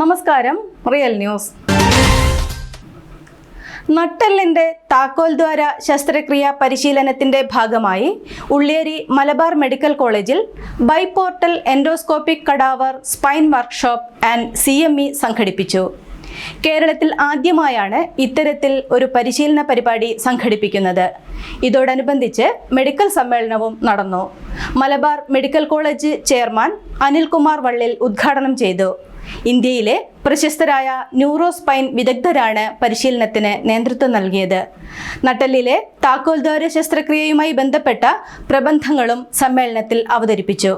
നമസ്കാരം real news. നട്ടെല്ലിന്റെ താക്കോൽദ്വാര ശസ്ത്രക്രിയാ പരിശീലനത്തിന്റെ ഭാഗമായി ഉള്ളിയേരി മലബാർ മെഡിക്കൽ കോളേജിൽ biportal endoscopic cadaver spine workshop and C M E സംഘടിപ്പിച്ചു. കേരളത്തിൽ ആദ്യമായാണ് ഇത്തരത്തിൽ ഒരു പരിശീലന പരിപാടി സംഘടിപ്പിക്കുന്നത്. ഇതോടനുബന്ധിച്ച് മെഡിക്കൽ സമ്മേളനവും നടന്നു. Malabar medical college chairman Anilkumar Vallil ഉദ്ഘാടനം ചെയ്തു. ഇന്ത്യയിലെ പ്രശസ്തരായ ന്യൂറോ സ്പൈൻ വിദഗ്ധരാണ് പരിശീലനത്തിന് നേതൃത്വം നൽകിയത്. നട്ടലിലെ താക്കോൽദ്വാര ശസ്ത്രക്രിയയുമായി ബന്ധപ്പെട്ട പ്രബന്ധങ്ങളും സമ്മേളനത്തിൽ അവതരിപ്പിച്ചു.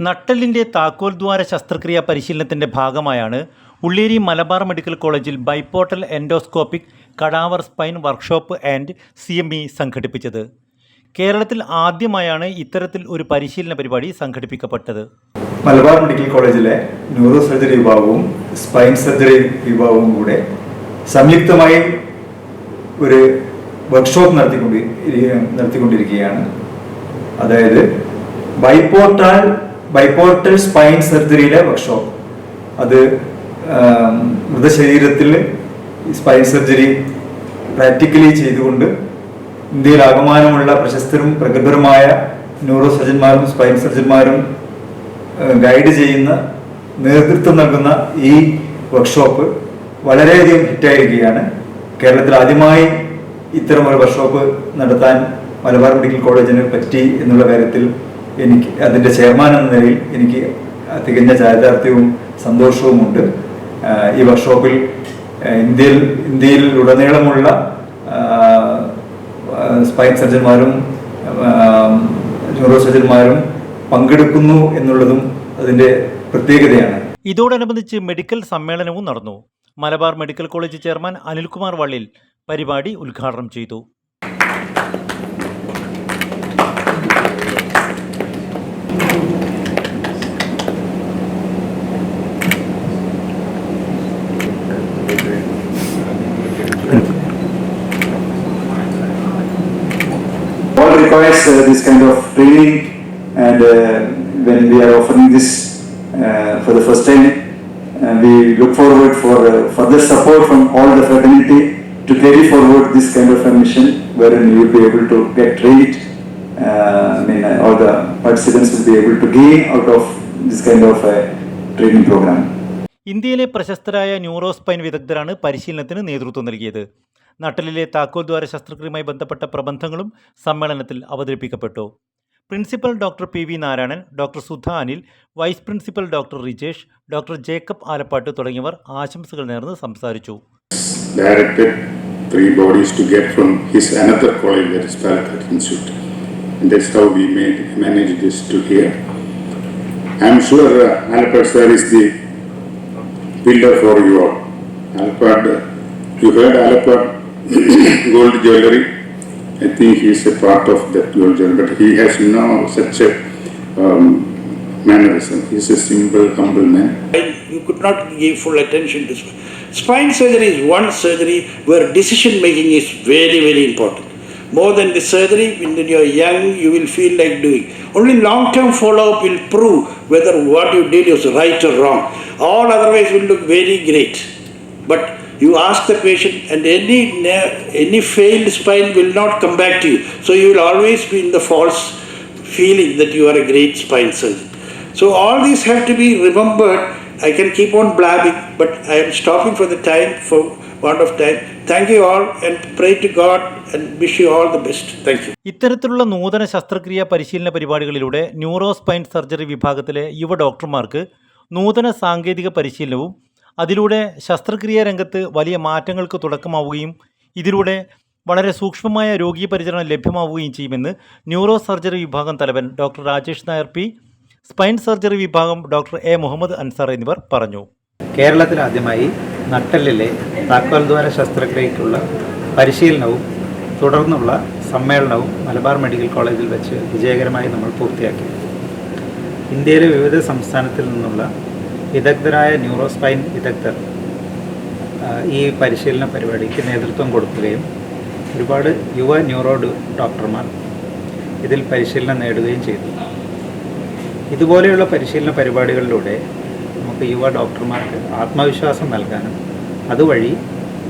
നട്ടലിന്റെ താക്കോൽദ്വാര ശസ്ത്രക്രിയ പരിശീലനത്തിന്റെ ഭാഗമായാണ് ഉള്ളേരി മലബാർ മെഡിക്കൽ കോളേജിൽ biportal endoscopic cadaver spine workshop and C M E സംഘടിപ്പിച്ചത്. കേരളത്തിൽ ആദ്യമായാണ് ഇത്തരത്തിൽ ഒരു പരിശീലന പരിപാടി സംഘടിപ്പിക്കപ്പെട്ടത്. മലബാർ മെഡിക്കൽ കോളേജിലെ ന്യൂറോ സർജറി വിഭാഗവും സ്പൈൻ സർജറി വിഭാഗവും കൂടെ സംയുക്തമായി ഒരു വർക്ക്ഷോപ്പ് നടത്തിക്കൊണ്ട് നടത്തിക്കൊണ്ടിരിക്കുകയാണ്. അതായത് ബൈപോർട്ടൽ ബൈപോർട്ടൽ സ്പൈൻ സർജറിയിലെ വർക്ക്ഷോപ്പ് അത് മൃതശരീരത്തിൽ സ്പൈൻ സർജറി പ്രാക്ടിക്കലി ചെയ്തുകൊണ്ട് ഇന്ത്യയിൽ ആകമാനമുള്ള പ്രശസ്തരും പ്രഗത്ഭരുമായ ന്യൂറോ സർജന്മാരും സ്പൈൻ സർജന്മാരും ഗൈഡ് ചെയ്യുന്ന നേതൃത്വം നൽകുന്ന ഈ വർക്ക്ഷോപ്പ് വളരെയധികം ഹിറ്റായിരിക്കുകയാണ്. കേരളത്തിൽ ആദ്യമായി ഇത്തരം ഒരു വർക്ക്ഷോപ്പ് നടത്താൻ മലബാർ മെഡിക്കൽ കോളേജിന് പറ്റി എന്നുള്ള കാര്യത്തിൽ എനിക്ക് അതിന്റെ ചെയർമാൻ എന്ന നിലയിൽ എനിക്ക് തികഞ്ഞ ചാരിതാർത്ഥ്യവും സന്തോഷവുമുണ്ട് ഈ വർക്ക്ഷോപ്പിൽ ഇന്ത്യയിൽ ഇന്ത്യയിൽ ഉടനീളമുള്ള സ്പൈൻ സർജന്മാരും ന്യൂറോ സർജന്മാരും പങ്കെടുക്കുന്നു എന്നുള്ളതും അതിന്റെ പ്രത്യേകതയാണ്. ഇതോടനുബന്ധിച്ച് മെഡിക്കൽ സമ്മേളനവും നടന്നു. Malabar medical college chairman Anilkumar Vallil പരിപാടി ഉദ്ഘാടനം ചെയ്തു. All requires uh, this kind of training and uh, when we are offering this uh, for the first time uh, we look forward for uh, further support from all the fraternity to carry forward this kind of a mission wherein you will be able to get trained uh, I mean uh, all the participants will be able to gain out of this kind of a training program. ഇന്ത്യയിലെ പ്രശസ്തരായ neuro spine വിദഗ്ധരാണ് പരിശീലനത്തിന് നേതൃത്വം നൽകിയത് നട്ടലിലെ താക്കോൽദ്വാര ശസ്ത്രക്രിയയുമായി ബന്ധപ്പെട്ട പ്രബന്ധങ്ങളും സമ്മേളനത്തിൽ അവതരിപ്പിക്കപ്പെട്ടു principal doctor P V Narayanan doctor Sudha Anil vice principal doctor Rijesh doctor Jacob Alappatt തുടങ്ങിയവർ ആശംസകൾ നേർന്ന് സംസാരിച്ചു. Gold jewellery I think he is a part of that jewelry, but he has no such a um, mannerism. He is a simple, humble man. you could not give full attention to spine. Spine surgery is one surgery where decision making is very, very important. More than the surgery, when you are young, you will feel like doing. Only long term follow up will prove whether what you did was right or wrong. All otherwise will look very great. But you ask the patient, and any, ne- any failed spine will not come back to you. So you will always be in the false feeling that you are a great spine surgeon. So all these have to be remembered. I can keep on blabbing, but I am stopping for the time, for want of time. Thank you all and pray to God and wish you all the best. Thank you. ഇത്തരത്തിലുള്ള നൂതന ശസ്ത്രക്രിയ പരിശീലന പരിപാടികളിലൂടെ neuro spine surgery വിഭാഗത്തിലെ യുവ ഡോക്ടർമാർക്ക് നൂതന സാങ്കേതിക പരിശീലനവും അതിലൂടെ ശസ്ത്രക്രിയ രംഗത്ത് വലിയ മാറ്റങ്ങൾക്ക് തുടക്കമാവുകയും ഇതിലൂടെ വളരെ സൂക്ഷ്മമായ രോഗീ പരിചരണം ലഭ്യമാവുകയും ചെയ്യുമെന്ന് ന്യൂറോ സർജറി വിഭാഗം തലവൻ doctor Rajesh Nair P spine surgery വിഭാഗം ഡോക്ടർ എ മുഹമ്മദ് അൻസാർ എന്നിവർ പറഞ്ഞു. കേരളത്തിൽ ആദ്യമായി നട്ടലിലെ താക്കോൽദ്വാര ശസ്ത്രക്രിയയ്ക്കുള്ള പരിശീലനവും തുടർന്നുള്ള സമ്മേളനവും മലബാർ മെഡിക്കൽ കോളേജിൽ വെച്ച് വിജയകരമായി നമ്മൾ പൂർത്തിയാക്കി. ഇന്ത്യയിലെ വിവിധ സംസ്ഥാനത്തിൽ നിന്നുള്ള വിദഗ്ധരായ ന്യൂറോസ്പൈൻ വിദഗ്ധർ ഈ പരിശീലന പരിപാടിക്ക് നേതൃത്വം കൊടുക്കുകയും ഒരുപാട് യുവ ന്യൂറോ ഡോക്ടർമാർ ഇതിൽ പരിശീലനം നേടുകയും ചെയ്തു. ഇതുപോലെയുള്ള പരിശീലന പരിപാടികളിലൂടെ നമുക്ക് യുവ ഡോക്ടർമാർക്ക് ആത്മവിശ്വാസം നൽകാനും അതുവഴി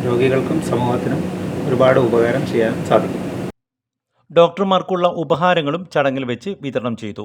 രോഗികൾക്കും സമൂഹത്തിനും ഒരുപാട് ഉപകാരം ചെയ്യാൻ സാധിക്കും. ഡോക്ടർമാർക്കുള്ള ഉപഹാരങ്ങളും ചടങ്ങിൽ വെച്ച് വിതരണം ചെയ്തു.